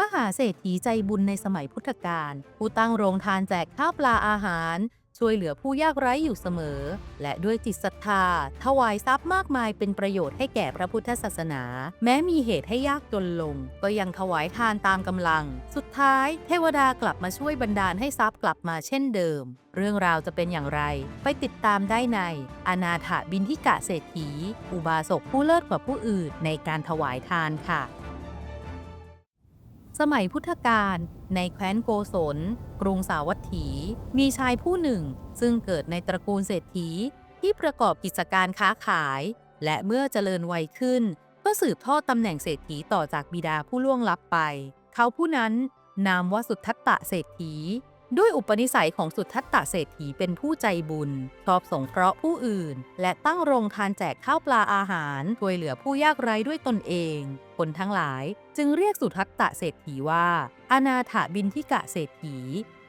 มหาเศรษฐีใจบุญในสมัยพุทธกาลผู้ตั้งโรงทานแจกข้าวปลาอาหาร ช่วยเหลือผู้ยากไร้อยู่เสมอ และด้วยจิตศรัทธา ถวายทรัพย์มากมายเป็นประโยชน์ให้แก่พระพุทธศาสนา แม้มีเหตุให้ยากจนลง ก็ยังถวายทานตามกำลัง สุดท้าย เทวดากลับมาช่วยบันดาลให้ทรัพย์กลับมาเช่นเดิม เรื่องราวจะเป็นอย่างไร ไปติดตามได้ใน อนาถบินทิกะเศรษฐี อุบาสกผู้เลิศกว่าผู้อื่นในการถวายทานค่ะ สมัยพุทธกาลในแคว้นโกศล กรุงสาวัตถี มีชายผู้หนึ่ง ซึ่งเกิดในตระกูลเศรษฐีที่ประกอบกิจการค้าขาย และเมื่อเจริญวัยขึ้น ก็สืบทอดตำแหน่งเศรษฐีต่อจากบิดาผู้ล่วงลับไป เขาผู้นั้นนามว่าสุทธัตตะเศรษฐี ด้วยอุปนิสัยของสุทัตตะเศรษฐีเป็นผู้ใจบุญ ชอบสงเคราะห์ผู้อื่น และตั้งโรงทานแจกข้าวปลาอาหารช่วยเหลือผู้ยากไร้ด้วยตนเอง คนทั้งหลายจึงเรียกสุทัตตะเศรษฐีว่า อนาถบินทิกะเศรษฐี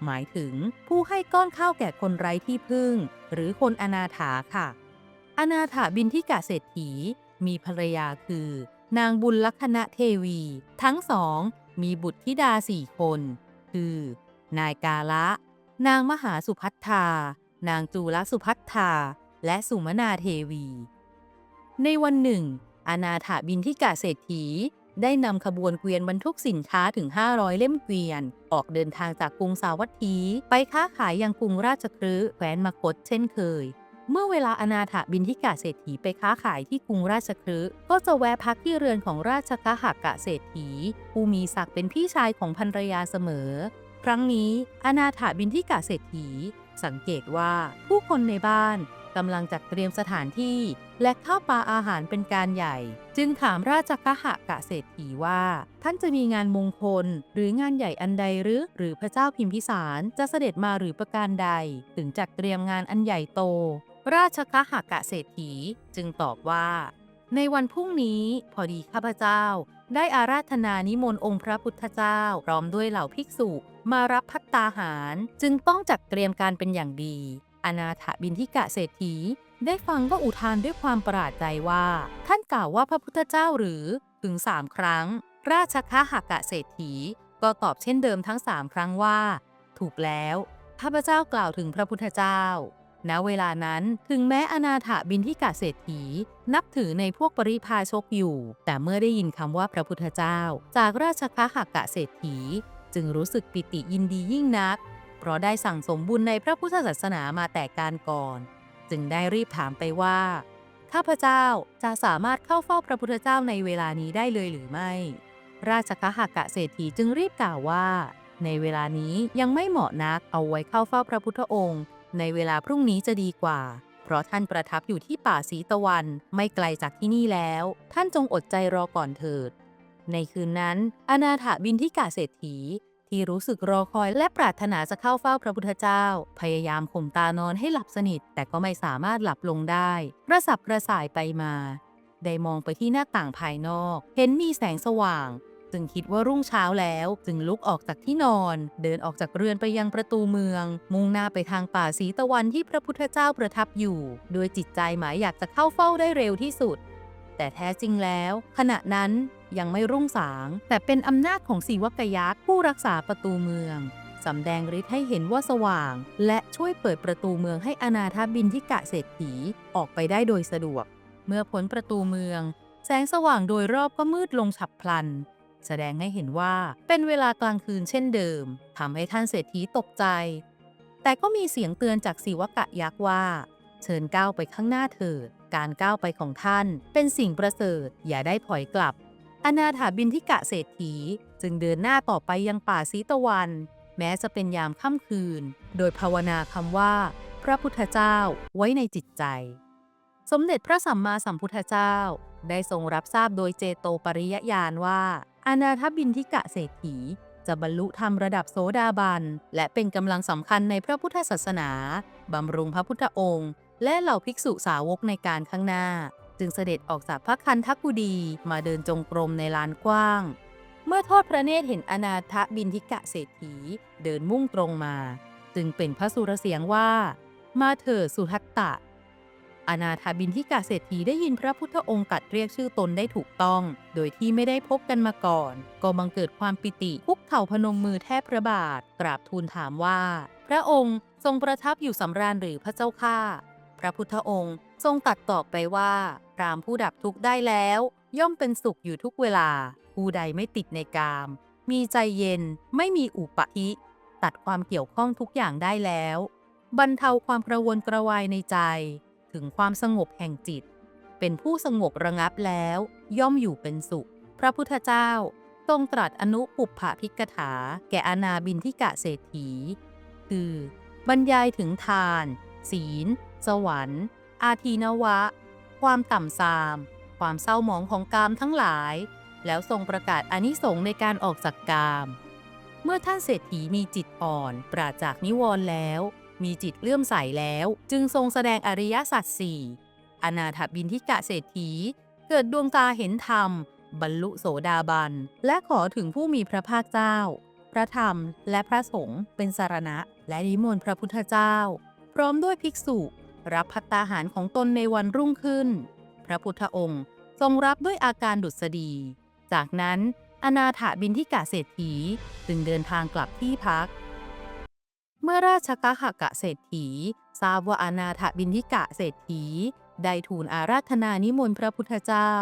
หมายถึงผู้ให้ก้อนข้าวแก่คนไร้ที่พึ่ง หรือคนอนาถาค่ะ อนาถบินทิกะเศรษฐี มีภรรยาคือ นางบุญลักษณะเทวี ทั้งสอง มีบุตรธิดาสี่คน คือ นายกาละ นางมหาสุพัทธา นางจูลสุพัทธา และสุมนาเทวี ในวันหนึ่ง อนาถาบินทิกะเศรษฐีได้นำขบวนเกวียนบรรทุกสินค้าถึง 500 เล่มเกวียน ออกเดินทางจากกรุงสาวัตถี ไปค้าขายยังกรุงราชคฤห์แคว้นมคตเช่นเคย เมื่อเวลาอนาถบินทิกะเศรษฐีไปค้าขายที่กรุงราชคฤห์ก็จะแวะพักที่เรือนของราชคหกะเศรษฐี ผู้มีศักดิ์เป็นพี่ชายของภรรยาเสมอ ครั้งนี้อนาถาบินทิกะเศรษฐี สังเกตว่าผู้คนในบ้านกำลังจัดเตรียมสถานที่ และข้าวปลาอาหารเป็นการใหญ่ จึงถามราชคหกะเศรษฐีว่า ท่านจะมีงานมงคล หรืองานใหญ่อันใดหรือ หรือพระเจ้าพิมพิสารจะเสด็จมาหรือประการใด ถึงจัดเตรียมงานอันใหญ่โต ราชคหกะเศรษฐีจึงตอบว่า ในวันพรุ่งนี้พอดีข้าพเจ้า ได้อาราธนานิมนต์องค์พระพุทธเจ้าพร้อมด้วยเหล่าภิกษุ มารับพัตตาหาร จึงต้องจัดเตรียมการเป็นอย่างดี อนาถบินทิกะเศรษฐี ได้ฟังก็อุทานด้วยความประหลาดใจว่า ท่านกล่าวว่าพระพุทธเจ้าหรือถึงสามครั้ง ราชคหกะเศรษฐี ก็ตอบเช่นเดิมทั้งสามครั้งว่า ถูกแล้วข้าพเจ้ากล่าวถึงพระพุทธเจ้า ณ เวลานั้นถึงแม้อนาถบินทิกะเศรษฐี นับถือในพวกปริพาชกอยู่ แต่เมื่อได้ยินคำว่าพระพุทธเจ้า จากราชคหกะเศรษฐี จึงรู้สึกปิติยินดียิ่งนัก เพราะได้สั่งสมบุญในพระพุทธศาสนามาแต่การก่อน จึงได้รีบถามไปว่า ข้าพเจ้าจะสามารถเข้าเฝ้าพระพุทธเจ้าในเวลานี้ได้เลยหรือไม่ ราชคหกะเศรษฐีจึงรีบกล่าวว่า ในเวลานี้ยังไม่เหมาะนักเอาไว้เข้าเฝ้าพระพุทธองค์ ในเวลาพรุ่งนี้จะดีกว่าเพราะท่านประทับอยู่ที่ป่าสีตะวันไม่ไกลจากที่นี่แล้ว ท่านจงอดใจรอก่อนเถิด ในคืนนั้น อนาถบินทิกาเศรษฐี ที่รู้สึกรอคอยและปรารถนาจะเข้าเฝ้าพระพุทธเจ้า พยายามข่มตานอนให้หลับสนิท แต่ก็ไม่สามารถหลับลงได้กระสับกระส่ายไปมา ได้มองไปที่หน้าต่างภายนอก เห็นมีแสงสว่าง จึงคิดว่ารุ่งเช้าแล้ว จึงลุกออกจากที่นอน เดินออกจากเรือนไปยังประตูเมือง มุ่งหน้าไปทางป่าสีตะวันที่พระพุทธเจ้าประทับอยู่ โดยจิตใจหมายอยากจะเข้าเฝ้าได้เร็วที่สุดแต่แท้จริงแล้ว ขณะนั้น ยังไม่รุ่งสาง แต่เป็นอำนาจของสีวกยักษ์ผู้รักษาประตูเมืองสำแดงฤทธิ์ให้เห็นว่าสว่าง และช่วยเปิดประตูเมืองให้อนาถบินทิกะเศรษฐีออกไปได้โดยสะดวก เมื่อพ้นประตูเมือง แสงสว่างโดยรอบก็มืดลงฉับพลัน แสดงให้เห็นว่าเป็นเวลากลางคืนเช่นเดิมทำให้ท่านเศรษฐีตกใจ แต่ก็มีเสียงเตือนจากสีวกะยักษ์ว่า เชิญก้าวไปข้างหน้าเถิด การก้าวไปของท่านเป็นสิ่งประเสริฐอย่าได้ถอยกลับ อนาถาบินทิกะเศรษฐีจึงเดินหน้าต่อไปยังป่าสีตะวัน แม้จะเป็นยามค่ำคืน โดยภาวนาคำว่า พระพุทธเจ้าไว้ในจิตใจ สมเด็จพระสัมมาสัมพุทธเจ้า ได้ทรงรับทราบโดยเจโตปริยญาณว่า อนาถบินทิกะเศรษฐีจะบรรลุธรรมระดับโสดาบัน และเป็นกำลังสำคัญในพระพุทธศาสนา บำรุงพระพุทธองค์ และเหล่าภิกษุสาวกในการข้างหน้า จึงเสด็จออกจากพระคันทักกุดีมาเดินจงกรมในลานกว้าง เมื่อทอดพระเนตรเห็นอนาถบินทิกะเศรษฐีเดินมุ่งตรงมา จึงเป็นพระสุรเสียงว่า มาเถิดสุทัตตะ อนาถบินทิกาเศรษฐีได้ยินพระพุทธองค์ตัดเรียกชื่อตนได้ถูกต้อง โดยที่ไม่ได้พบกันมาก่อน ก็บังเกิดความปิติคุกเข่าพนมมือแทบพระบาท กราบทูลถามว่า พระองค์ทรงประทับอยู่สำราญหรือพระเจ้าข้าพระพุทธองค์ทรงตัดตอบไปว่า พรามผู้ดับทุกข์ได้แล้ว ย่อมเป็นสุขอยู่ทุกเวลา ผู้ใดไม่ติดในกาม มีใจเย็นไม่มีอุปธิตัดความเกี่ยวข้องทุกอย่างได้แล้ว บรรเทาความกระวนกระวายในใจ ถึงความสงบแห่งจิต เป็นผู้สงบระงับแล้ว ย่อมอยู่เป็นสุข พระพุทธเจ้าทรงตรัสอนุปุปผาพิกถา แก่อนาบินทิกะเศรษฐี คือบรรยายถึงทาน ศีล สวรรค์ อาทีนวะ ความต่ำทราม ความเศร้าหมองของกามทั้งหลาย แล้วทรงประกาศอนิสงส์ในการออกจากกาม เมื่อท่านเศรษฐีมีจิตอ่อน ปราจากนิวรณ์แล้ว มีจิตเลื่อมใสแล้ว จึงทรงแสดงอริยสัจสี่อนาถบินทิกะเศรษฐี เกิดดวงตาเห็นธรรม บรรลุโสดาบัน และขอถึงผู้มีพระภาคเจ้า พระธรรมและพระสงฆ์เป็นสารณะ และนิมนต์พระพุทธเจ้า พร้อมด้วยภิกษุ รับพัตตาหารของตนในวันรุ่งขึ้น พระพุทธองค์ทรงรับด้วยอาการดุษฎี จากนั้นอนาถบินทิกะเศรษฐีจึงเดินทางกลับที่พัก เมื่อราชกะหกะเศรษฐี ทราบว่าอนาถบินทิกะเศรษฐี ได้ทูลอาราธนานิมนต์พระพุทธเจ้า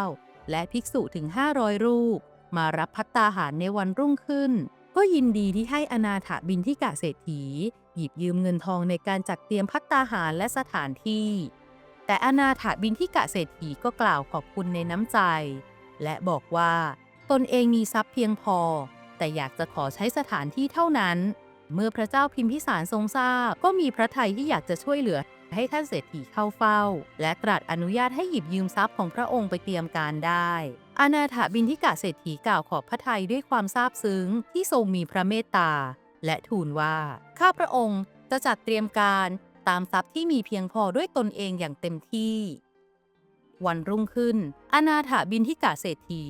และภิกษุถึง 500 รูป มารับพัตตาหารในวันรุ่งขึ้น ก็ยินดีที่ให้อนาถบินทิกะเศรษฐี หยิบยืมเงินทองในการจัดเตรียมพัตตาหารและสถานที่ แต่อนาถาบินทิกะเศรษฐีก็กล่าวขอบคุณในน้ำใจ และบอกว่า ตนเองมีทรัพย์เพียงพอ แต่อยากจะขอใช้สถานที่เท่านั้น เมื่อพระเจ้าพิมพิสารทรงทราบก็มีพระทัยที่อยากจะช่วยเหลือให้ท่านเศรษฐีเข้าเฝ้า และตรัสอนุญาตให้หยิบยืมทรัพย์ของพระองค์ไปเตรียมการได้ อนาถาบินทิกะเศรษฐีกล่าวขอบพระทัยด้วยความซาบซึ้งที่ทรงมีพระเมตตา และทูลว่า ข้าพระองค์จะจัดเตรียมการตามทรัพย์ที่มีเพียงพอด้วยตนเองอย่างเต็มที่ วันรุ่งขึ้น อนาถบินทิกะเศรษฐี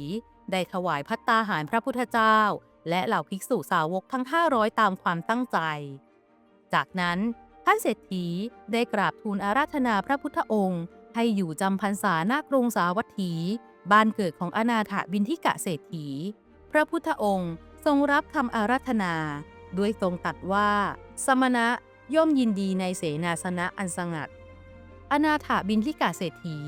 ได้ถวายพัตตาหารพระพุทธเจ้า และเหล่าภิกษุสาวกทั้ง 500 ตามความตั้งใจ จากนั้นท่านเศรษฐีได้กราบทูลอาราธนาพระพุทธองค์ ให้อยู่จำพรรษาหน้ากรุงสาวัตถี บ้านเกิดของอนาถบินทิกะเศรษฐี พระพุทธองค์ทรงรับคำอาราธนา ด้วยทรงตัดว่า สมณะย่อมยินดีในเสนาสนะอันสงัด อนาถาบินทิกะเศรษฐี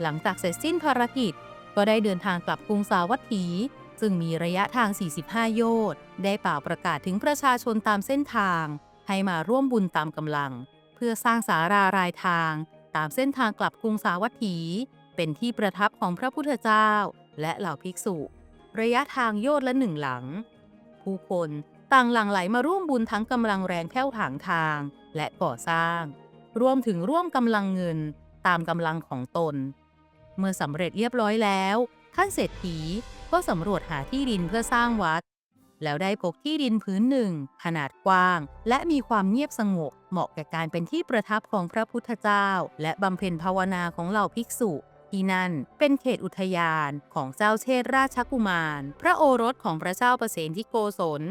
หลังจากเสร็จสิ้นภารกิจ ก็ได้เดินทางกลับกรุงสาวัตถี ซึ่งมีระยะทาง 45 โยชน์ ได้เป่าประกาศถึงประชาชนตามเส้นทาง ให้มาร่วมบุญตามกำลัง เพื่อสร้างสารารายทาง ตามเส้นทางกลับกรุงสาวัตถี เป็นที่ประทับของพระพุทธเจ้า และเหล่าภิกษุ ระยะทางโยชน์ละหนึ่งหลัง ผู้คน ต่างหลั่งไหลมาร่วมบุญทั้งกำลังแรงแผ้วถางทาง และก่อสร้าง รวมถึงร่วมกำลังเงินตามกำลังของตน เมื่อสำเร็จเรียบร้อยแล้วท่านเศรษฐีก็สำรวจหาที่ดินเพื่อสร้างวัด แล้วได้พบที่ดินพื้นหนึ่ง ขนาดกว้าง และมีความเงียบสงบ เหมาะแก่การเป็นที่ประทับของพระพุทธเจ้า และบำเพ็ญภาวนาของเหล่าภิกษุที่นั่นเป็นเขตอุทยานของเจ้าเชษราชกุมาร พระโอรสของพระเจ้าประเสนที่โกศล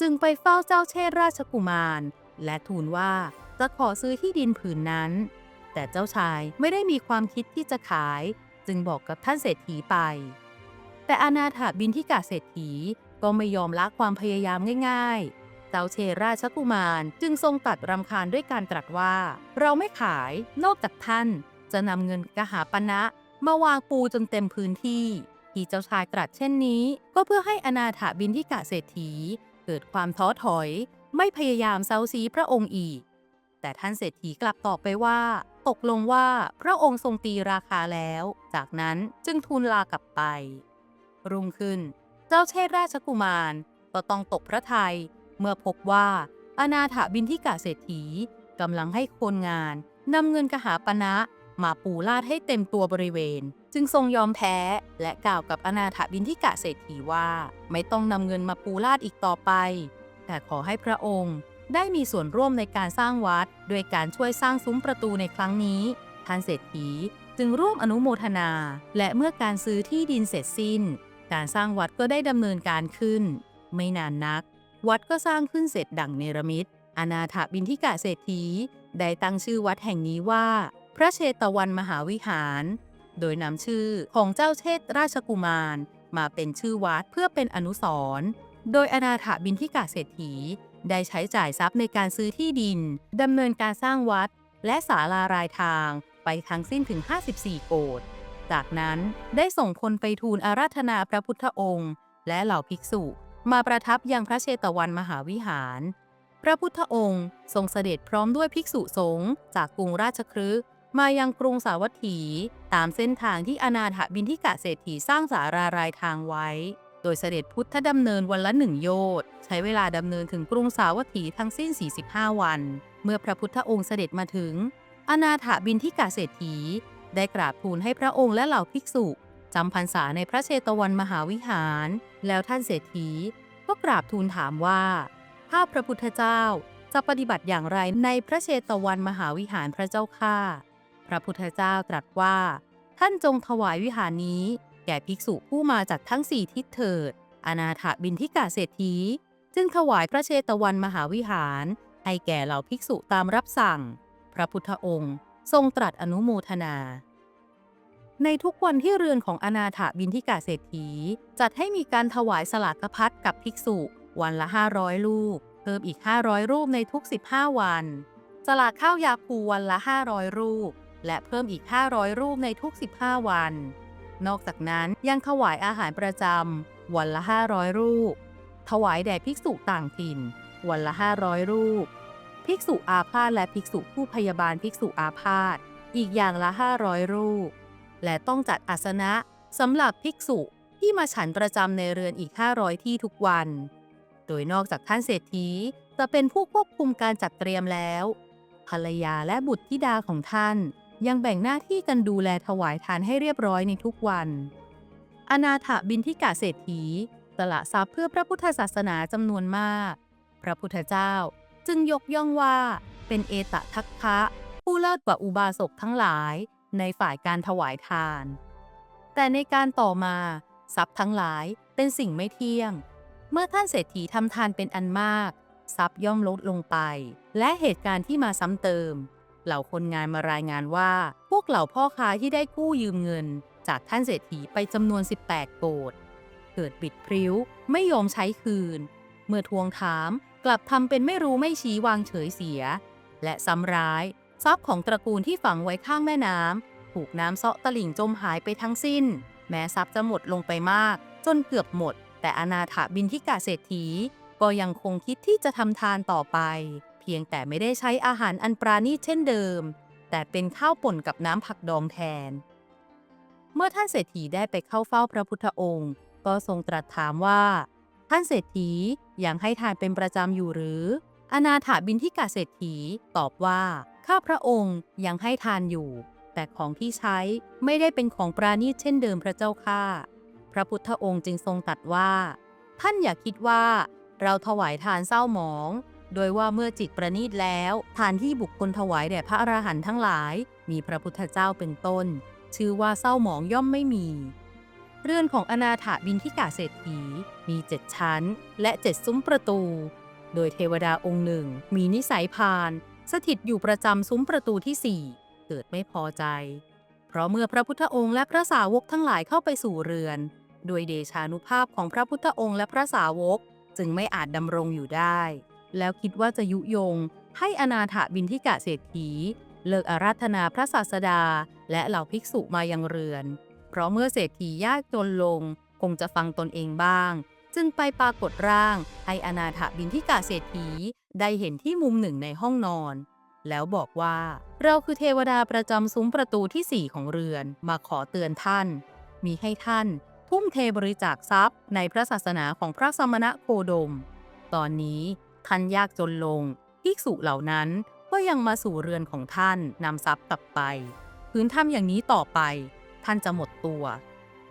จึงไปเฝ้าเจ้าเชษราชกุมาร และทูลว่าจะขอซื้อที่ดินผืนนั้น แต่เจ้าชายไม่ได้มีความคิดที่จะขาย จึงบอกกับท่านเศรษฐีไป แต่อนาถบินทิกาเศรษฐีก็ไม่ยอมละความพยายามง่ายๆ เจ้าเชราชกุมารจึงทรงตัดรำคาญด้วยการตรัสว่า เราไม่ขายนอกจากท่าน จะนำเงินกหาปณะมาวางปูจนเต็มพื้นที่ ที่เจ้าชายตรัสเช่นนี้ ก็เพื่อให้อนาถบินทิกาเศรษฐี เกิดความท้อถอย ไม่พยายามเซาซีพระองค์อีก แต่ท่านเศรษฐีกลับตอบไปว่า ตกลงว่าพระองค์ทรงตีราคาแล้ว จากนั้นจึงทูลลากลับไป รุ่งขึ้น เจ้าเชษราชกุมารก็ต้องตกพระทัยเมื่อพบว่าอนาถบินทิกาเศรษฐีกำลังให้คนงานนำเงินกหาปณะ มาปูลาดให้เต็มตัวบริเวณ จึงทรงยอมแพ้ และกล่าวกับอนาถบินทิกาเศรษฐีว่า ไม่ต้องนำเงินมาปูลาดอีกต่อไป แต่ขอให้พระองค์ได้มีส่วนร่วมในการสร้างวัด โดยการช่วยสร้างซุ้มประตูในครั้งนี้ ท่านเศรษฐีจึงร่วมอนุโมทนา และเมื่อการซื้อที่ดินเสร็จสิ้น การสร้างวัดก็ได้ดำเนินการขึ้น ไม่นานนัก วัดก็สร้างขึ้นเสร็จดั่งเนรมิตอนาถบินทิกาเศรษฐีได้ตั้งชื่อวัดแห่งนี้ว่า พระเชตวันมหาวิหาร โดยนำชื่อของเจ้าเชษราชกุมารมาเป็นชื่อวัดเพื่อเป็นอนุสรณ์โดยอนาถบินทิกาเศรษฐีได้ใช้จ่ายทรัพย์ในการซื้อที่ดินดำเนินการสร้างวัด และศาลารายทางไปทั้งสิ้นถึง 54 โกดจากนั้นได้ส่งคนไปทูลอาราธนาพระพุทธองค์ และเหล่าภิกษุ มาประทับยังพระเชตวันมหาวิหาร พระพุทธองค์ทรงเสด็จพร้อมด้วยภิกษุสงฆ์จากกรุงราชคฤห์ มายังกรุงสาวัตถี ตามเส้นทางที่อนาถบินทิกะเศรษฐีสร้างสารารายทางไว้ โดยเสด็จพุทธดำเนินวันละหนึ่งโยชน์ใช้เวลาดำเนินถึงกรุงสาวัตถีทั้งสิ้น 45 วัน เมื่อพระพุทธองค์เสด็จมาถึง อนาถบินทิกะเศรษฐี ได้กราบทูลให้พระองค์และเหล่าภิกษุจำพรรษาในพระเชตวันมหาวิหาร แล้วท่านเศรษฐีก็กราบทูลถามว่าข้าพระพุทธเจ้าจะปฏิบัติอย่างไรในพระเชตวันมหาวิหารพระเจ้าข้า พระพุทธเจ้าตรัสว่า ท่านจงถวายวิหารนี้ แก่ภิกษุผู้มาจากทั้งสี่ทิศเถิด อนาถบินทิกาเศรษฐี จึงถวายพระเชตวันมหาวิหาร ให้แก่เหล่าภิกษุตามรับสั่ง พระพุทธองค์ ทรงตรัสอนุโมทนา ในทุกวันที่เรือนของอนาถบินทิกาเศรษฐี จัดให้มีการถวายสลากพัดกับภิกษุ วันละ 500 ลูก เพิ่มอีก 500 รูปในทุก 15 วันสลากข้าวยาคูวันละ 500 รูป และเพิ่มอีก 500 รูปในทุก 15 วัน นอกจากนั้นยังถวายอาหารประจำวันละ 500 รูป ถวายแด่ภิกษุต่างถิ่น วันละ 500 รูป ภิกษุอาพาธและภิกษุผู้พยาบาลภิกษุอาพาธอีกอย่างละ 500 รูป และต้องจัดอาสนะสำหรับภิกษุที่มาฉันประจำในเรือนอีก 500 ที่ทุกวัน โดยนอกจากท่านเศรษฐีจะเป็นผู้ควบคุมการจัดเตรียมแล้ว ภรรยาและบุตรธิดาของท่าน ยังแบ่งหน้าที่กันดูแลถวายทานให้เรียบร้อยในทุกวัน อนาถบินทิกาเศรษฐีสละทรัพย์เพื่อพระพุทธศาสนาจำนวนมาก พระพุทธเจ้าจึงยกย่องว่าเป็นเอตทัคคะผู้เลิศกว่าอุบาสกทั้งหลายในฝ่ายการถวายทาน แต่ในการต่อมาทรัพย์ทั้งหลายเป็นสิ่งไม่เที่ยง เมื่อท่านเศรษฐีทำทานเป็นอันมาก ทรัพย์ย่อมลดลงไป และเหตุการณ์ที่มาซ้ำเติม เหล่าคนงานมารายงานว่า พวกเหล่าพ่อค้าที่ได้กู้ยืมเงิน จากท่านเศรษฐีไปจำนวน 18 โกดเกิดบิดพริ้ว ไม่ยอมใช้คืน เมื่อทวงถามกลับทำเป็นไม่รู้ไม่ชี้วางเฉยเสีย และซ้ำร้าย ทรัพย์ของตระกูลที่ฝังไว้ข้างแม่น้ำถูกน้ำเซาะตลิ่งจมหายไปทั้งสิ้น แม้ทรัพย์จะหมดลงไปมาก จนเกือบหมด แต่อนาถาบินทิกาเศรษฐีก็ยังคงคิดที่จะทำทานต่อไป พียงแต่ไม่ได้ใช้อาหารอันปราณีตเช่นเดิม แต่เป็นข้าวป่นกับน้ำผักดองแทน เมื่อท่านเศรษฐีได้ไปเข้าเฝ้าพระพุทธองค์ ก็ทรงตรัสถามว่า ท่านเศรษฐียังให้ทานเป็นประจำอยู่หรือ อนาถาบินทิกาเศรษฐีตอบว่า ข้าพระองค์ยังให้ทานอยู่ แต่ของที่ใช้ไม่ได้เป็นของปราณีตเช่นเดิมพระเจ้าข้าพระพุทธองค์จึงทรงตรัสว่า ท่านอย่าคิดว่าเราถวายทานเศร้าหมอง โดยว่าเมื่อจิตประณีตแล้วทานที่บุคคลถวายแด่พระอรหันต์ทั้งหลาย มีพระพุทธเจ้าเป็นต้น ชื่อว่าเศร้าหมองย่อมไม่มี เรือนของอนาถาบินทิกาเศรษฐีมีเจ็ดชั้น และเจ็ดซุ้มประตู โดยเทวดาองค์หนึ่ง มีนิสัยพาน สถิตอยู่ประจำซุ้มประตูที่สี่เกิดไม่พอใจ เพราะเมื่อพระพุทธองค์และพระสาวกทั้งหลายเข้าไปสู่เรือนโดยเดชานุภาพของพระพุทธองค์และพระสาวกจึงไม่อาจดำรงอยู่ได้ แล้วคิดว่าจะยุยง ให้อนาถบินทิกะเศรษฐี เลิกอาราธนาพระศาสดา และเหล่าภิกษุมายังเรือน เพราะเมื่อเศรษฐียากจนลง คงจะฟังตนเองบ้าง จึงไปปรากฏร่าง ให้อนาถบินทิกาเศรษฐีได้เห็นที่มุมหนึ่งในห้องนอน แล้วบอกว่าเราคือเทวดาประจำซุ้มประตูที่สี่ของเรือนมาขอเตือนท่าน มีให้ท่านทุ่มเทบริจาคทรัพย์ในพระศาสนาของพระสมณะโคดม ตอนนี้ ท่านยากจนลงภิกษุเหล่านั้นก็ยังมาสู่เรือนของท่านนำทรัพย์กลับไป พื้นทำอย่างนี้ต่อไป ท่านจะหมดตัว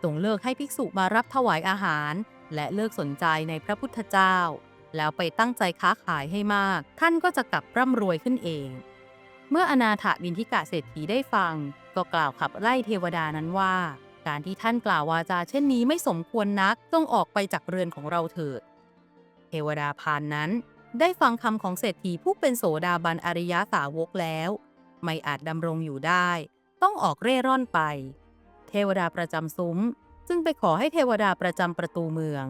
จงเลิกให้ภิกษุมารับถวายอาหาร และเลิกสนใจในพระพุทธเจ้า แล้วไปตั้งใจค้าขายให้มาก ท่านก็จะกลับร่ำรวยขึ้นเอง เมื่ออนาถบินทิกาเศรษฐีได้ฟัง ก็กล่าวขับไล่เทวดานั้นว่า การที่ท่านกล่าววาจาเช่นนี้ไม่สมควรนักจงออกไปจากเรือนของเราเถิด เทวดาพานนั้น ได้ฟังคำของเศรษฐีผู้เป็นโสดาบันอริยสาวกแล้ว ไม่อาจดำรงอยู่ได้ ต้องออกเร่ร่อนไป เทวดาประจำซุ้มจึงไปขอให้เทวดาประจำประตูเมือง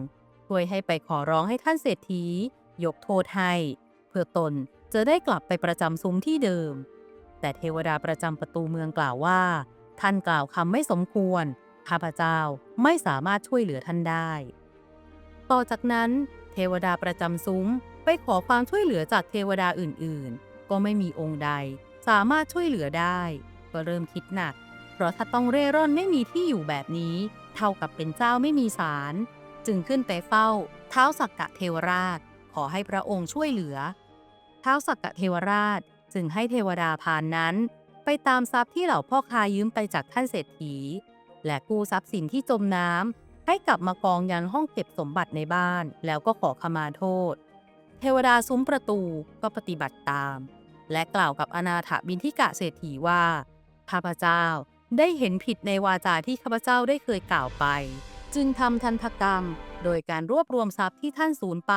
ช่วยให้ไปขอร้องให้ท่านเศรษฐี ยกโทษให้ เพื่อตนจะได้กลับไปประจำซุ้มที่เดิม แต่เทวดาประจำประตูเมืองกล่าวว่า ท่านกล่าวคำไม่สมควรข้าพเจ้าไม่สามารถช่วยเหลือท่านได้ ต่อจากนั้น เทวดาประจำซุ้ม ไปขอความช่วยเหลือจากเทวดาอื่นๆ ก็ไม่มีองค์ใด สามารถช่วยเหลือได้ ก็เริ่มคิดหนัก เพราะถ้าต้องเร่ร่อนไม่มีที่อยู่แบบนี้ เท่ากับเป็นเจ้าไม่มีศาลจึงขึ้นไปเฝ้า เท้าสักกะเทวราช ขอให้พระองค์ช่วยเหลือ เท้าสักกะเทวราชจึงให้เทวดาพานนั้น ไปตามทรัพย์ที่เหล่าพ่อค้ายืมไปจากท่านเศรษฐี และกู้ทรัพย์สินที่จมน้ำให้กลับมากองยันห้องเก็บสมบัติในบ้าน แล้วก็ขอขมาโทษ เทวดาซุ้มประตูก็ปฏิบัติตาม และกล่าวกับอนาถบินทิกะเศรษฐีว่าข้าพเจ้าได้เห็นผิดในวาจาที่ข้าพเจ้าได้เคยกล่าวไป จึงทำทันตกรรม โดยการรวบรวมทรัพย์ที่ท่านสูญไป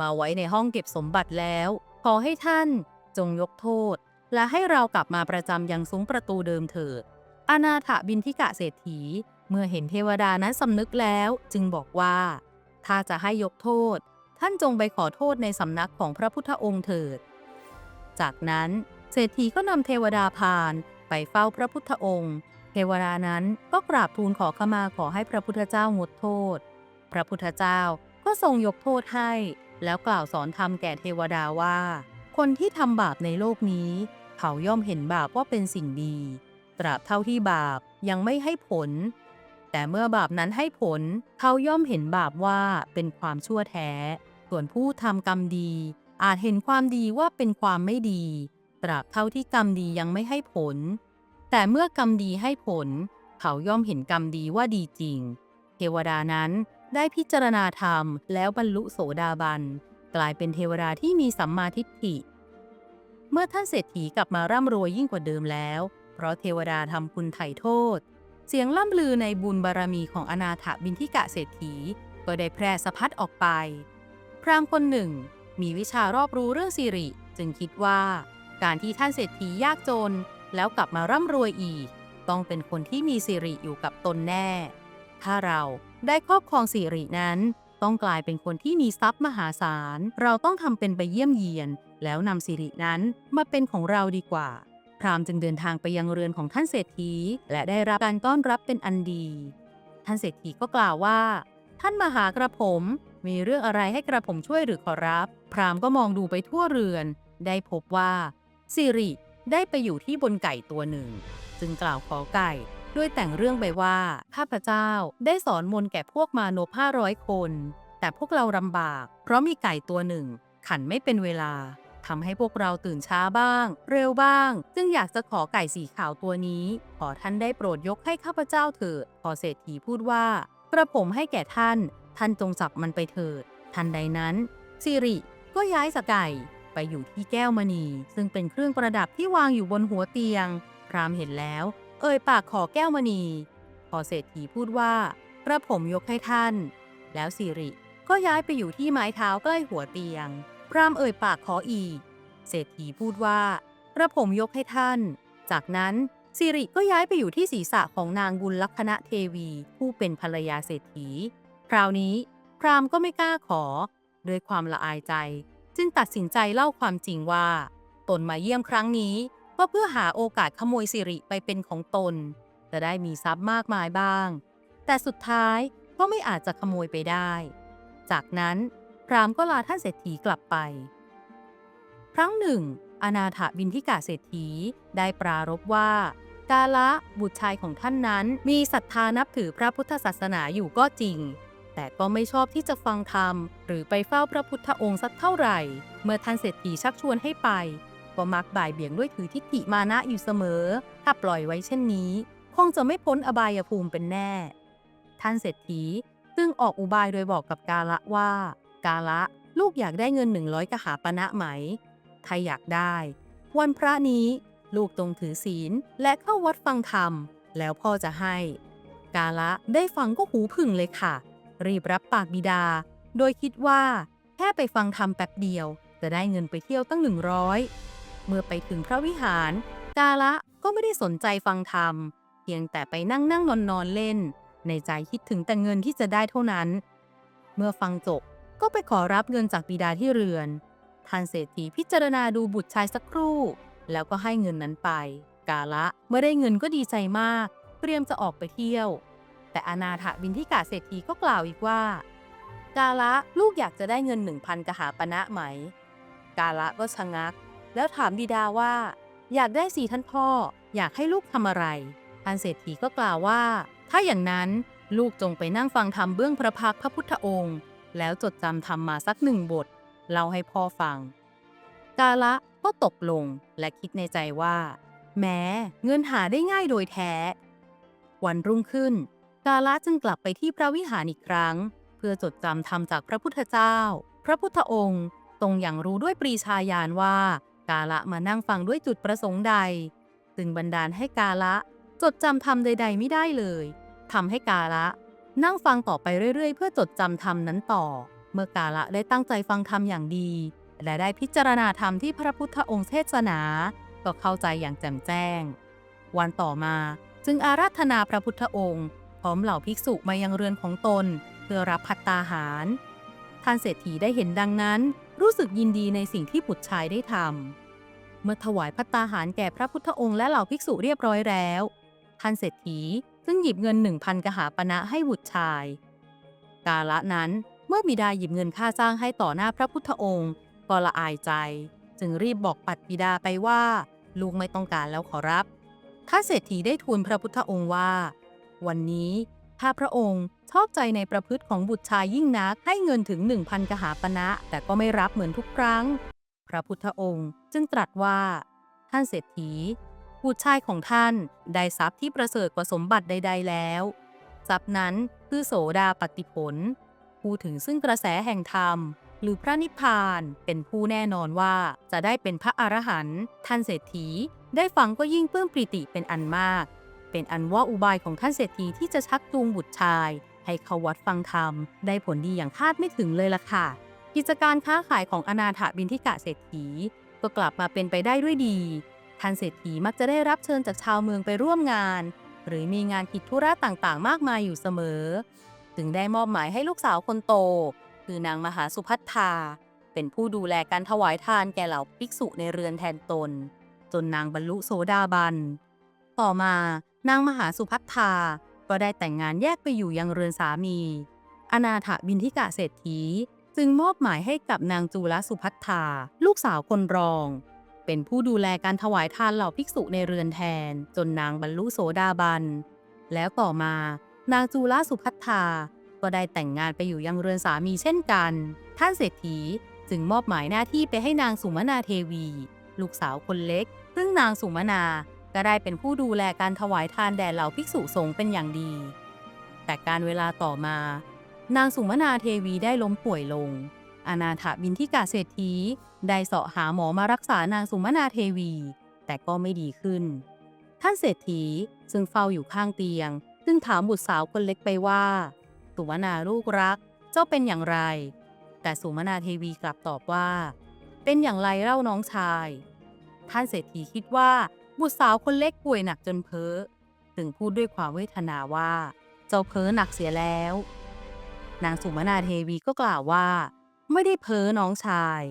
มาไว้ในห้องเก็บสมบัติแล้ว ขอให้ท่านจงยกโทษ และให้เรากลับมาประจำยังซุ้มประตูเดิมเถิด อนาถบินทิกะเศรษฐี เมื่อเห็นเทวดานั้นสำนึกแล้ว จึงบอกว่า ถ้าจะให้ยกโทษ ท่านจงไปขอโทษในสำนักของพระพุทธองค์เถิด จากนั้นเศรษฐีก็นำเทวดาพานไปเฝ้าพระพุทธองค์ เทวดานั้นก็กราบทูลขอขมาขอให้พระพุทธเจ้างดโทษ พระพุทธเจ้าก็ทรงยกโทษให้ แล้วกล่าวสอนธรรมแก่เทวดาว่า คนที่ทำบาปในโลกนี้ เขาย่อมเห็นบาปว่าเป็นสิ่งดี ตราบเท่าที่บาปยังไม่ให้ผล แต่เมื่อบาปนั้นให้ผลเขาย่อมเห็นบาปว่าเป็นความชั่วแท้ ส่วนผู้ทำกรรมดี อาจเห็นความดีว่าเป็นความไม่ดี ตราบเท่าที่กรรมดียังไม่ให้ผล แต่เมื่อกรรมดีให้ผล เขาย่อมเห็นกรรมดีว่าดีจริง เทวดานั้นได้พิจารณาธรรมแล้วบรรลุโสดาบัน กลายเป็นเทวดาที่มีสัมมาทิฏฐิ เมื่อท่านเศรษฐีกลับมาร่ำรวยยิ่งกว่าเดิมแล้ว เพราะเทวดาทำคุณไถ่โทษ เสียงล่ำลือในบุญบารมีของอนาถบินทิกะเศรษฐีก็ได้แพร่สะพัดออกไป พราหมณ์คนหนึ่ง มีวิชารอบรู้เรื่องสิริ จึงคิดว่า การที่ท่านเศรษฐียากจน แล้วกลับมาร่ำรวยอีก ต้องเป็นคนที่มีสิริอยู่กับตนแน่ ถ้าเราได้ครอบครองสิรินั้น ต้องกลายเป็นคนที่มีทรัพย์มหาศาล เราต้องทำเป็นไปเยี่ยมเยียน แล้วนำสิรินั้นมาเป็นของเราดีกว่าพราหมณ์จึงเดินทางไปยังเรือนของท่านเศรษฐี และได้รับการต้อนรับเป็นอันดี ท่านเศรษฐีก็กล่าวว่า ท่านมาหากระผม มีเรื่องอะไรให้กระผมช่วยหรือขอรับ พรามก็มองดูไปทั่วเรือน ได้พบว่าสิริได้ไปอยู่ที่บนไก่ตัวหนึ่ง จึงกล่าวขอไก่ ด้วยแต่งเรื่องไปว่าข้าพเจ้าได้สอนมนแก่พวกมานพห้าร้อยคน แต่พวกเราลำบาก เพราะมีไก่ตัวหนึ่ง ขันไม่เป็นเวลาทำให้พวกเราตื่นช้าบ้าง เร็วบ้างจึงอยากจะขอไก่สีขาวตัวนี้ ขอท่านได้โปรดยกให้ข้าพเจ้าเถิดพอเศรษฐีพูดว่า กระผมให้แก่ท่าน ท่านจงจับมันไปเถิด ทันใดนั้นสิริก็ย้ายสไก่ไปอยู่ที่แก้วมณี ซึ่งเป็นเครื่องประดับที่วางอยู่บนหัวเตียง พรามเห็นแล้ว เอ่ยปากขอแก้วมณี พอเศรษฐีพูดว่ากระผมยกให้ท่าน แล้วสิริก็ย้ายไปอยู่ที่ไม้เท้าใกล้หัวเตียง พรามเอ่ยปากขออีก เศรษฐีพูดว่ากระผมยกให้ท่าน จากนั้นสิริก็ย้ายไปอยู่ที่ศีรษะของนางบุญลักษณะเทวี ผู้เป็นภรรยาเศรษฐี คราวนี้พรามก็ไม่กล้าขอ ด้วยความละอายใจ จึงตัดสินใจเล่าความจริงว่า ตนมาเยี่ยมครั้งนี้ก็เพื่อหาโอกาสขโมยสิริไปเป็นของตน จะได้มีทรัพย์มากมายบ้าง แต่สุดท้ายก็ไม่อาจจะขโมยไปได้ จากนั้นพรามก็ลาท่านเศรษฐีกลับไป ครั้งหนึ่ง อนาถบินทิกาเศรษฐีได้ปรารภว่า กาละบุตรชายของท่านนั้นมีศรัทธานับถือพระพุทธศาสนาอยู่ก็จริง แต่ก็ไม่ชอบที่จะฟังธรรม หรือไปเฝ้าพระพุทธองค์สักเท่าไหร่ เมื่อท่านเศรษฐีชักชวนให้ไป ก็มักบ่ายเบี่ยงด้วยถือทิฏฐิมานะอยู่เสมอ ถ้าปล่อยไว้เช่นนี้ คงจะไม่พ้นอบายภูมิเป็นแน่ ท่านเศรษฐีจึงออกอุบายโดยบอกกับกาละว่า กาละลูกอยากได้เงินหนึ่งร้อยกหาปณะไหม ถ้าอยากได้ วันพระนี้ลูกตรงถือศีลและเข้าวัดฟังธรรม แล้วพ่อจะให้ กาละได้ฟังก็หูผึ่งเลยค่ะ รีบรับปากบิดา โดยคิดว่า แค่ไปฟังธรรมแป๊บเดียว จะได้เงินไปเที่ยวตั้งหนึ่งร้อยเมื่อไปถึงพระวิหาร กาละก็ไม่ได้สนใจฟังธรรม เพียงแต่ไปนั่งนั่งนอนนอนเล่น ในใจคิดถึงแต่เงินที่จะได้เท่านั้น เมื่อฟังจบก็ไปขอรับเงินจากบิดาที่เรือนท่านเศรษฐีพิจารณาดูบุตรชายสักครู่ แล้วก็ให้เงินนั้นไป กาละเมื่อได้เงินก็ดีใจมาก เตรียมจะออกไปเที่ยว แต่อนาถบินทิกาเศรษฐีก็กล่าวอีกว่า กาละลูกอยากจะได้เงินหนึ่งพันกหาปณะไหม กาละก็ชะงัก แล้วถามบิดาว่า อยากได้สีท่านพ่อ อยากให้ลูกทำอะไรท่านเศรษฐีก็กล่าวว่า ถ้าอย่างนั้นลูกจงไปนั่งฟังธรรมเบื้องพระพักพระพุทธองค์ แล้วจดจำธรรมมาสักหนึ่งบทเล่าให้พ่อฟัง กาละก็ตกลงและคิดในใจว่า แม้เงินหาได้ง่ายโดยแท้ วันรุ่งขึ้น กาละจึงกลับไปที่พระวิหารอีกครั้ง เพื่อจดจำธรรมจากพระพุทธเจ้า พระพุทธองค์ทรงอย่างรู้ด้วยปรีชาญาณว่า กาละมานั่งฟังด้วยจุดประสงค์ใด จึงบันดาลให้กาละจดจำธรรมใด ๆ ไม่ได้เลยทำให้กาละ นั่งฟังต่อไปเรื่อย ๆ เพื่อจดจำธรรมนั้นต่อ เมื่อกาละได้ตั้งใจฟังธรรมอย่างดี และได้พิจารณาธรรมที่พระพุทธองค์เทศนา ก็เข้าใจอย่างแจ่มแจ้ง วันต่อมาจึงอาราธนาพระพุทธองค์ ร้อมเหล่าภิกษุมายังเรือนของตน เพื่อรับพัตตาหาร ท่านเศรษฐีได้เห็นดังนั้น รู้สึกยินดีในสิ่งที่บุตรชายได้ทำ เมื่อถวายพัตตาหารแก่พระพุทธองค์และเหล่าภิกษุเรียบร้อยแล้ว ท่านเศรษฐีซึ่งหยิบเงินหนึ่งพันกหาปณะให้บุตรชาย กาละนั้นเมื่อบิดาหยิบเงินค่าจ้างให้ต่อหน้าพระพุทธองค์ก็ละอายใจ จึงรีบบอกปัดบิดาไปว่า ลูกไม่ต้องการแล้วขอรับท่านเศรษฐีได้ทูลพระพุทธองค์ว่า วันนี้ ถ้าพระองค์ชอบใจในประพฤติของบุตรชายยิ่งนักให้เงินถึงหนึ่งพันกหาปณะแต่ก็ไม่รับเหมือนทุกครั้ง พระพุทธองค์จึงตรัสว่า ท่านเศรษฐี บุตรชายของท่านได้ทรัพย์ที่ประเสริฐกว่าสมบัติใด ๆ แล้ว ทรัพย์นั้นคือโสดาปฏิผลพูดถึงซึ่งกระแสแห่งธรรม หรือพระนิพพานเป็นผู้แน่นอนว่าจะได้เป็นพระอรหันต์ท่านเศรษฐี ได้ฟังก็ยิ่งปลื้มปริติเป็นอันมาก เป็นอันว่าอุบายของท่านเศรษฐีที่จะชักจูงบุตรชาย ให้เขาวัดฟังธรรม ได้ผลดีอย่างคาดไม่ถึงเลยล่ะค่ะ กิจการค้าขายของอนาถบินทิกะเศรษฐี ก็กลับมาเป็นไปได้ด้วยดี ท่านเศรษฐีมักจะได้รับเชิญจากชาวเมืองไปร่วมงาน หรือมีงานกิจธุระต่างๆ มากมายอยู่เสมอ จึงได้มอบหมายให้ลูกสาวคนโต คือนางมหาสุพัฒนาเป็นผู้ดูแลการถวายทานแก่เหล่าภิกษุในเรือนแทนตน จนนางบรรลุโสดาบัน ต่อมา นางมหาสุพัฒนาก็ได้แต่งงานแยกไปอยู่ยังเรือนสามี อนาถบินทิกะเศรษฐี จึงมอบหมายให้กับนางจูลสุพัฒนาลูกสาวคนรอง เป็นผู้ดูแลการถวายทานเหล่าภิกษุในเรือนแทน จนนางบรรลุโสดาบัน แล้วต่อมา นางจูลสุพัฒนาก็ได้แต่งงานไปอยู่ยังเรือนสามีเช่นกัน ท่านเศรษฐีจึงมอบหมายหน้าที่ไปให้นางสุมนาเทวี ลูกสาวคนเล็ก ซึ่งนางสุมนา ก็ได้เป็นผู้ดูแลการถวายทานแด่เหล่าภิกษุสงฆ์เป็นอย่างดี แต่การเวลาต่อมา นางสุมนาเทวีได้ล้มป่วยลง อนาถบินทิกาเศรษฐีได้เสาะหาหมอมารักษานางสุมนาเทวี แต่ก็ไม่ดีขึ้น ท่านเศรษฐีซึ่งเฝ้าอยู่ข้างเตียงจึงถามบุตรสาวคนเล็กไปว่า สุมนาลูกรัก เจ้าเป็นอย่างไร แต่สุมนาเทวีกลับตอบว่า เป็นอย่างไรเล่าน้องชาย ท่านเศรษฐีคิดว่า บุตรสาวคนเล็กป่วยหนักจนเพ้อ ถึงพูดด้วยความเวทนาว่า เจ้าเพ้อหนักเสียแล้ว นางสุมนาเทวีก็กล่าวว่า ไม่ได้เพ้อน้องชาย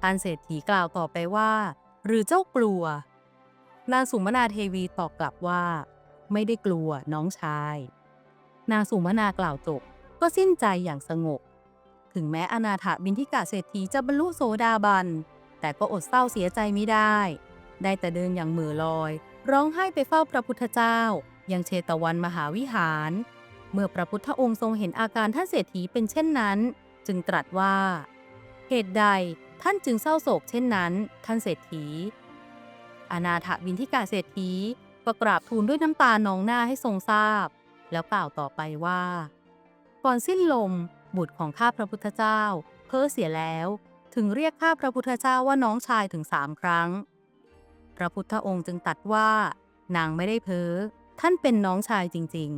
ท่านเศรษฐีกล่าวต่อไปว่า หรือเจ้ากลัว นางสุมนาเทวีตอบกลับว่า ไม่ได้กลัวน้องชาย นางสุมนากล่าวจบก็สิ้นใจอย่างสงบ ถึงแม้อนาถบินทิกาเศรษฐีจะบรรลุโสดาบัน แต่ก็อดเศร้าเสียใจไม่ได้ ได้แต่เดินอย่างเหมือลอย ร้องไห้ไปเฝ้าพระพุทธเจ้า ยังเชตวันมหาวิหาร เมื่อพระพุทธองค์ทรงเห็นอาการท่านเศรษฐีเป็นเช่นนั้น จึงตรัสว่า เหตุใดท่านจึงเศร้าโศกเช่นนั้น ท่านเศรษฐี อนาถบินทิกาเศรษฐีก็กราบทูลด้วยน้ำตานองหน้าให้ทรงทราบ แล้วกล่าวต่อไปว่า ก่อนสิ้นลมบุตรของข้าพระพุทธเจ้า เพ้อเสียแล้ว ถึงเรียกข้าพระพุทธเจ้าว่าน้องชายถึงสามครั้ง พระพุทธองค์จึงตรัสว่านางไม่ได้เพ้อ ท่านเป็นน้องชายจริง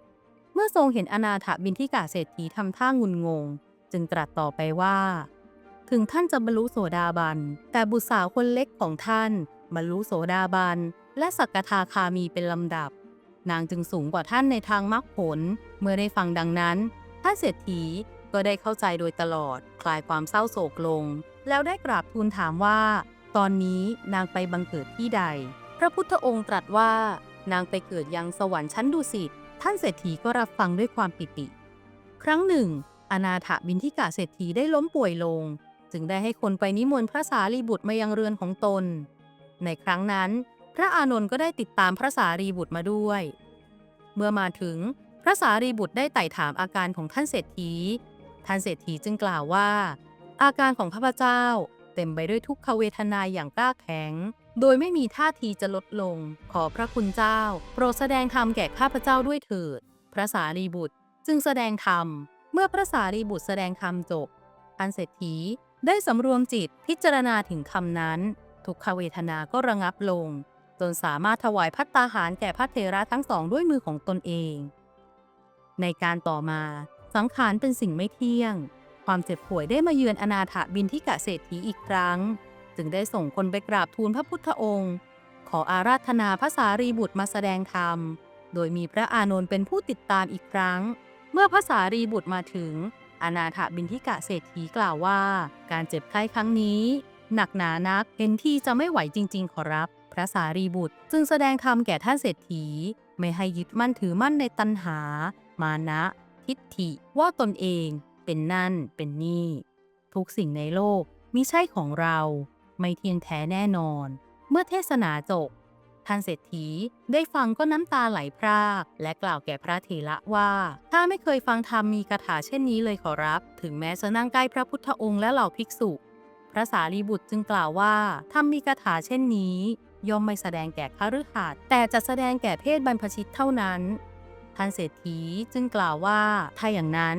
ๆ เมื่อทรงเห็นอนาถบินทิกาเศรษฐีทำท่างุนงง จึงตรัสต่อไปว่า ถึงท่านจะบรรลุโสดาบัน แต่บุตรสาวคนเล็กของท่านบรรลุโสดาบัน และสักกทาคามีเป็นลำดับ นางจึงสูงกว่าท่านในทางมรรคผล เมื่อได้ฟังดังนั้นท่านเศรษฐีก็ได้เข้าใจโดยตลอด คลายความเศร้าโศกลง แล้วได้กราบทูลถามว่า ตอนนี้นางไปบังเกิดที่ใด พระพุทธองค์ตรัสว่า นางไปเกิดยังสวรรค์ชั้นดุสิต ท่านเศรษฐีก็รับฟังด้วยความปิติ ครั้งหนึ่ง อนาถบินทิกาเศรษฐีได้ล้มป่วยลง จึงได้ให้คนไปนิมนต์พระสารีบุตรมายังเรือนของตน ในครั้งนั้น พระอานนท์ก็ได้ติดตามพระสารีบุตรมาด้วย เมื่อมาถึงพระสารีบุตรได้ไต่ถามอาการของท่านเศรษฐี ท่านเศรษฐีจึงกล่าวว่า อาการของข้าพเจ้า เต็มไปด้วยทุกขเวทนาอย่างกล้าแข็ง โดยไม่มีท่าทีจะลดลง ขอพระคุณเจ้า โปรดแสดงธรรมแก่ข้าพเจ้าด้วยเถิด พระสารีบุตรจึงแสดงธรรม เมื่อพระสารีบุตรแสดงธรรมจบท่านเศรษฐีได้สำรวมจิตพิจารณาถึงคำนั้น ทุกขเวทนาก็ระงับลง จนสามารถถวายพัตตาหารแก่พระเทระทั้งสองด้วยมือของตนเอง ในการต่อมาสังขารเป็นสิ่งไม่เที่ยง ความเจ็บป่วยได้มาเยือนอนาถบินทิกะเศรษฐีอีกครั้ง จึงได้ส่งคนไปกราบทูลพระพุทธองค์ ขออาราธนาพระสารีบุตรมาแสดงธรรม โดยมีพระอานนท์เป็นผู้ติดตามอีกครั้ง เมื่อพระสารีบุตรมาถึง อนาถบินทิกะเศรษฐีกล่าวว่า การเจ็บไข้ครั้งนี้ หนักหนานักเห็นที่จะไม่ไหวจริง ๆ ขอรับ พระสารีบุตรจึงแสดงธรรมแก่ท่านเศรษฐี ไม่ให้ยึดมั่นถือมั่นในตัณหา มานะ ทิฏฐิว่าตนเอง เป็นนั่นเป็นนี่ ทุกสิ่งในโลกมิใช่ของเราไม่เที่ยงแท้แน่นอน เมื่อเทศนาจบท่านเศรษฐีได้ฟังก็น้ำตาไหลพรากและกล่าวแก่พระเถระว่า ถ้าไม่เคยฟังธรรมมีคาถาเช่นนี้เลยขอรับ ถึงแม้จะนั่งใกล้พระพุทธองค์และเหล่าภิกษุ พระสารีบุตรจึงกล่าวว่าธรรมมีคาถาเช่นนี้ ย่อมไม่แสดงแก่คฤหัสถ์แต่จะแสดงแก่เพศบรรพชิตเท่านั้น ท่านเศรษฐีจึงกล่าวว่าถ้าอย่างนั้น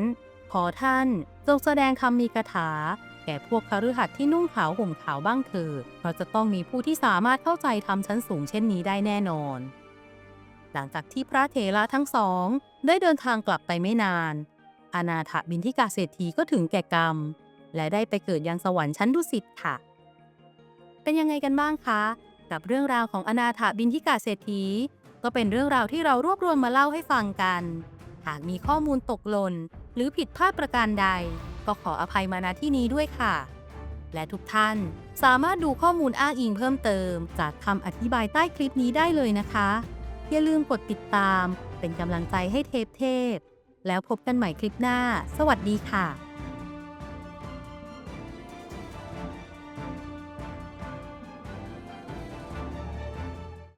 ขอท่านจงแสดงคำมีคาถา แก่พวกคฤหัสถ์ที่นุ่งขาวห่มขาวบ้างเถิดเพราะจะต้องมีผู้ที่สามารถเข้าใจธรรมชั้นสูงเช่นนี้ได้แน่นอน หลังจากที่พระเถระทั้งสอง ได้เดินทางกลับไปไม่นาน อนาถบินทิกาเศรษฐีก็ถึงแก่กรรม และได้ไปเกิดยังสวรรค์ชั้นดุสิตค่ะ เป็นยังไงกันบ้างคะ กับเรื่องราวของอนาถบินทิกาเศรษฐีก็เป็นเรื่องราวที่เรารวบรวมมาเล่าให้ฟังกันากมีข้อมูลตกหล่นหรือผิดพลาดประการใด ก็ขออภัยมาณที่นี้ด้วยค่ะ และทุกท่านสามารถดูข้อมูลอ้างอิงเพิ่มเติม จากคำอธิบายใต้คลิปนี้ได้เลยนะคะ อย่าลืมกดติดตาม เป็นกำลังใจให้เทปเทพ แล้วพบกันใหม่คลิปหน้า สวัสดีค่ะ